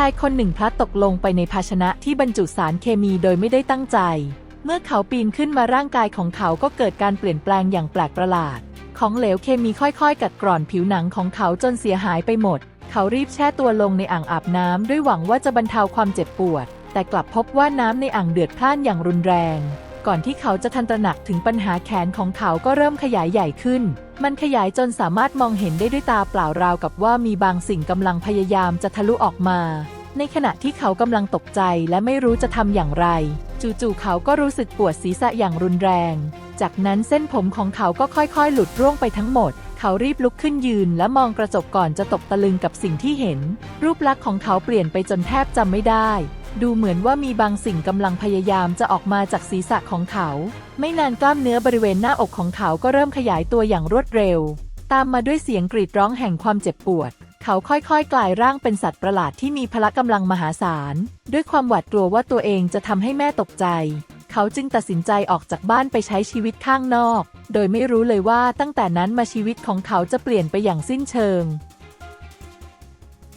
ชายคนหนึ่งพลัดตกลงไปในภาชนะที่บรรจุสารเคมีโดยไม่ได้ตั้งใจ เมื่อเขาปีนขึ้นมาร่างกายของเขาก็เกิดการเปลี่ยนแปลงอย่างแปลกประหลาด ของเหลวเคมีค่อยๆ กัดกร่อนผิวหนังของเขาจนเสียหายไปหมด เขารีบแช่ตัวลงในอ่างอาบน้ำด้วยหวังว่าจะบรรเทาความเจ็บปวด แต่กลับพบว่าน้ำในอ่างเดือดพล่านอย่างรุนแรง ก่อนที่เขาจะทันตระหนักถึงปัญหาแขนของเขาก็เริ่มขยายใหญ่ขึ้น มันขยายจนสามารถมองเห็นได้ด้วยตาเปล่าราวกับว่ามีบางสิ่งกำลังพยายามจะทะลุออกมา ในขณะที่เขากำลังตกใจและไม่รู้จะทำอย่างไร จู่ๆเขาก็รู้สึกปวดศีรษะอย่างรุนแรง จากนั้นเส้นผมของเขาก็ค่อยๆ หลุดร่วงไปทั้งหมดเขารีบลุกขึ้นยืนและมองกระจกก่อนจะตกตะลึงกับสิ่งที่เห็น รูปลักษณ์ของเขาเปลี่ยนไปจนแทบจำไม่ได้ ดูเหมือนว่ามีบางสิ่งกำลังพยายามจะออกมาจากศีรษะของเขา ไม่นานกล้ามเนื้อบริเวณหน้าอกของเขาก็เริ่มขยายตัวอย่างรวดเร็ว ตามมาด้วยเสียงกรีดร้องแห่งความเจ็บปวด เขาค่อยๆ กลายร่างเป็นสัตว์ประหลาดที่มีพละกำลังมหาศาล ด้วยความหวาดกลัวว่าตัวเองจะทำให้แม่ตกใจ เขาจึงตัดสินใจออกจากบ้านไปใช้ชีวิตข้างนอก โดยไม่รู้เลยว่าตั้งแต่นั้นมาชีวิตของเขาจะเปลี่ยนไปอย่างสิ้นเชิง